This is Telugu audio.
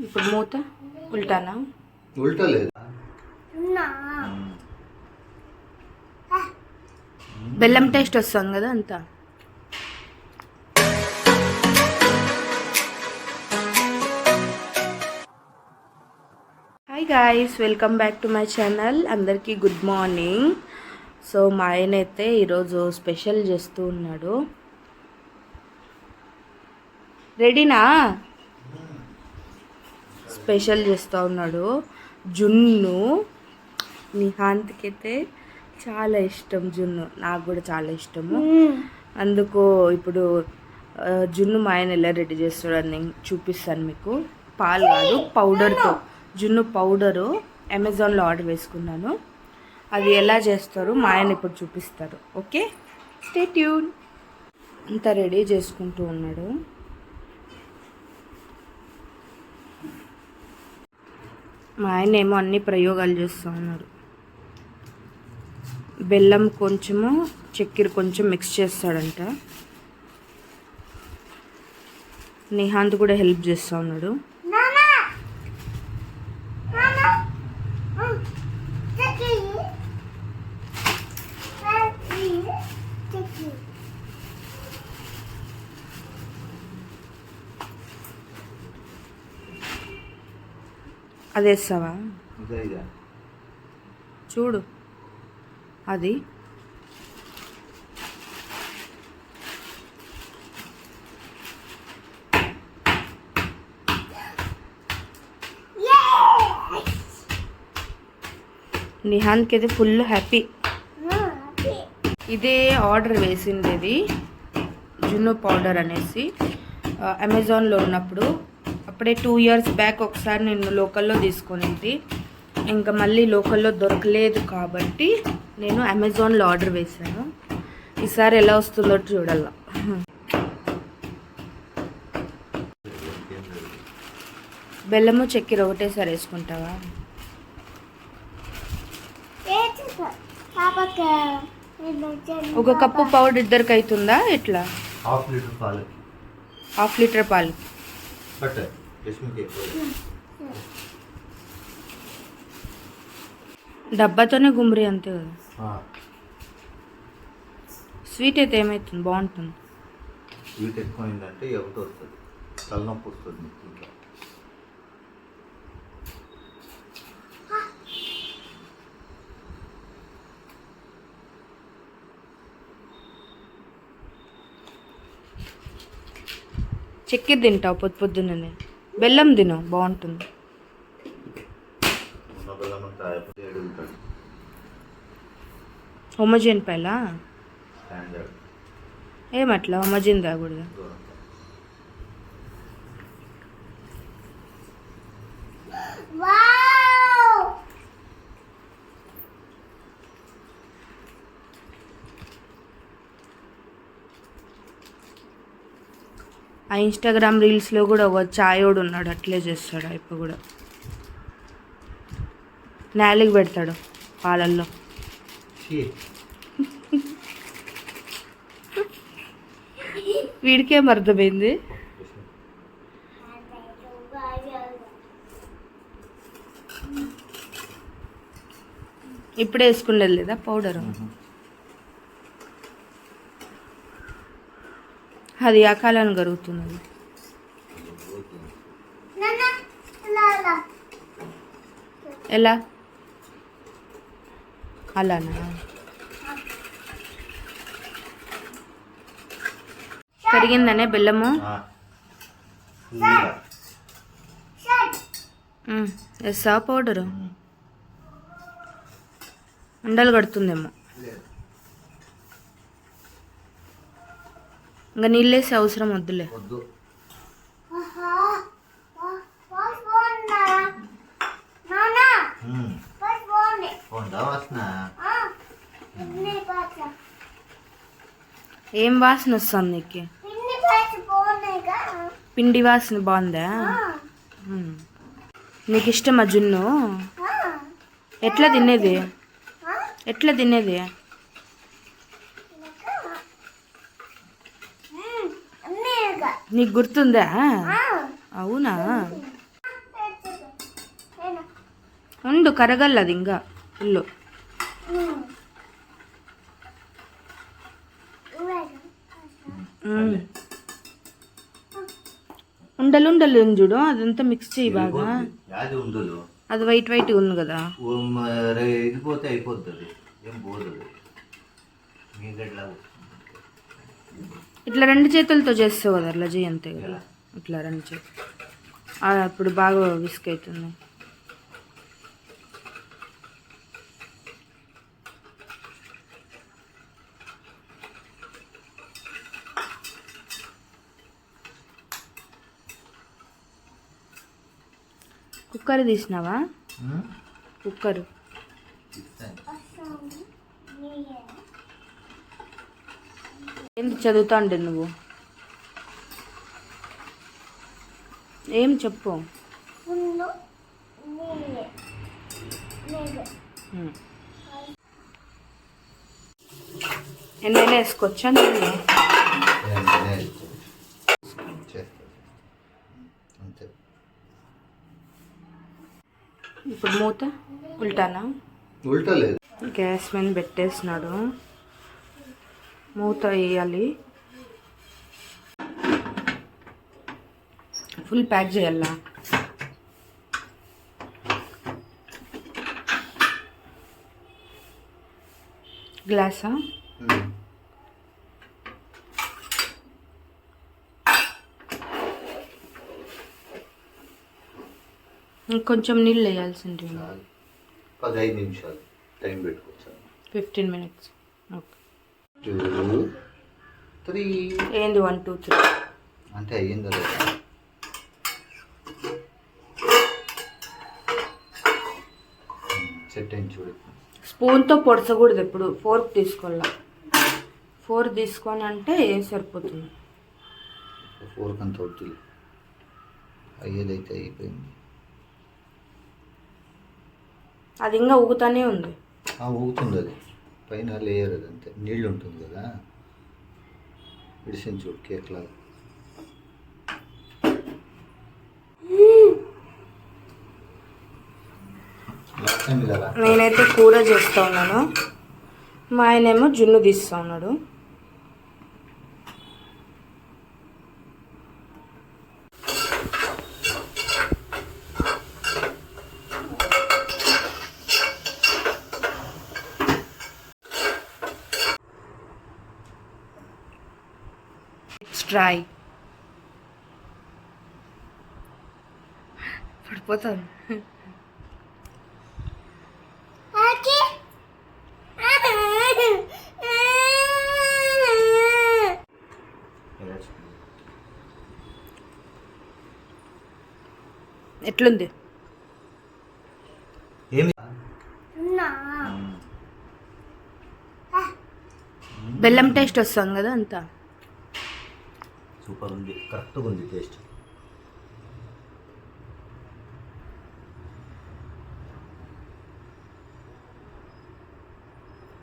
ఇప్పుడు మూత ఉల్టానా? ఉల్టా లేదా. బెల్లం టేస్ట్ వస్తుంది కదా అంతా. Hi guys welcome back to my channel అందరికీ గుడ్ మార్నింగ్ సో మా ఆయన అయితే ఈరోజు స్పెషల్ చేస్తూ ఉన్నాడు. రెడీనా స్పెషల్ చేస్తూ ఉన్నాడు. జున్ను. నిహాంత్కి అయితే చాలా ఇష్టం జున్ను. నాకు కూడా చాలా ఇష్టము. అందుకు ఇప్పుడు జున్ను మా ఆయన ఎలా రెడీ చేస్తాడని నేను చూపిస్తాను మీకు. పాలు కాదు పౌడర్తో. జున్ను పౌడరు అమెజాన్లో ఆర్డర్ వేసుకున్నాను. అది ఎలా చేస్తారు మా ఆయన ఇప్పుడు చూపిస్తారు. ఓకే? స్టే ట్యూన్ అంతా రెడీ చేసుకుంటూ ఉన్నాడు. మా ఆయన ఏమో అన్ని ప్రయోగాలు చేస్తూ ఉన్నారు బెల్లం కొంచెము చక్కెర కొంచెం మిక్స్ చేస్తాడంట. నిహాంత్ కూడా హెల్ప్ చేస్తూ ఉన్నాడు. అది వేస్తావా? ఇదే ఇదే. చూడు. అది. నిహాన్కి అయితే ఫుల్ హ్యాపీ. ఇదే ఆర్డర్ వేసిండేది. జున్ను పౌడర్ అనేసి అమెజాన్లో ఉన్నప్పుడు అప్పుడే టూ ఇయర్స్ బ్యాక్ ఒకసారి నేను లోకల్లో తీసుకొనింది. ఇంకా మళ్ళీ లోకల్లో దొరకలేదు కాబట్టి నేను అమెజాన్లో ఆర్డర్ వేశాను. ఈసారి ఎలా వస్తుందో చూడాల. బెల్లము చక్కెర ఒకటేసారి వేసుకుంటావా? ఒక కప్పు పౌడర్ ఇద్దరికి అవుతుందా ఎట్లా? హాఫ్ లీటర్ పాలు హాఫ్ లీటర్ పాలు కట్ డబ్బాతోనే గుమ్మరి అంతే కదా. స్వీట్ అయితే ఏమవుతుంది బాగుంటుంది. స్వీట్ ఎక్కువైందంటే ఎవరితో వస్తుంది? తలనొప్పి వస్తుంది చక్కెర తింటావు పొద్దు పొద్దున్నే. బెల్లం తిను బాగుంటుంది. హోమోజన్ పైలా ఏమట్లా హోమోజన్ తాగకూడదు. ఆ ఇన్స్టాగ్రామ్ రీల్స్లో కూడా ఒక చాయోడు ఉన్నాడు అట్లే చేస్తాడు అయిపో కూడా. నేలకి పెడతాడు పాలల్లో. వీడికేం అర్థమైంది. ఇప్పుడే వేసుకునేది లేదా పౌడర్ అది ఆ కాలానికి కరుగుతున్నది ఎలా అలానా కరిగిందనే బెల్లము. ఉమ్, వేస్తావా పౌడరు. ఉండలు కడుతుందేమో లేదు. ఇంకా నీళ్ళు వేసే అవసరం వద్దులే. ఏం వాసన వస్తుంది నీకు? పిండి వాసన బాగుందా. నీకు ఇష్టమా జున్ను? ఎట్లా తినేది? ఎట్లా తినేది? నీకు గుర్తుందా? అవునా? ఉండు కరగల్ల అది ఇంకా ఫుల్లు మ్మ్. ఉండలు ఉండలు చూడు అదంతా మిక్స్ చేయి బాగా. అది వైట్ వైట్ ఉంది కదా. ఓ మరి ఇదిపోతే అయిపోతుంది ఏం పోదు మీ గడ్లా ఇట్లా రెండు చేతులతో చేస్తావు కదా అట్లా చేయి అంతే కదా? ఇట్లా రెండు చేతులు. అప్పుడు బాగా విసుక్ అవుతుంది. కుక్కర్ తీసినావా? కుక్కర్. చదువుతాండే నువ్వు? ఏం చెప్పు. ఎన్నైనా వేసుకోవచ్చా ఇప్పుడు మూత? ఉల్టానా? ఉల్టా లేదు. గ్యాస్ మీద పెట్టేసినాడు. మూత వేయాలి. ఫుల్ ప్యాక్ చేయాలా? గ్లాసా. ఇంకొంచెం నీళ్ళు వేయాల్సింది. పదహైదు నిమిషాలు. టైం పెట్టుకోవచ్చు. Fifteen minutes okay two three ఏంది? వన్ టూ త్రీ అంటే అయ్యిందా లేదా. సెట్ అయింది చూడు. స్పూన్తో పొడసకూడదు ఎప్పుడు. ఫోర్క్ తీసుకోవాలా. ఫోర్ తీసుకొని అంటే ఏం సరిపోతుంది? ఫోర్ కంత వద్దులే అయ్యేదైతే అయిపోయింది. అది ఇంకా ఊగుతానే ఉంది. ఆ, ఊగుతుంది అది. పైన లేయర్ అది అంతే నీళ్ళు ఉంటుంది కదా. విడిసిన చూడు కేక్ లాగా నేనైతే కూర చేస్తా ఉన్నాను. మా ఆయనేమో జున్ను తీస్తా ఉన్నాడు. ట్రై. పడిపోతాను. ఎట్లుంది? ఏమి? బెల్లం టేస్ట్ వస్తుంది కదా అంతా. సూపర్ ఉంది కరెక్ట్గా ఉంది టేస్ట్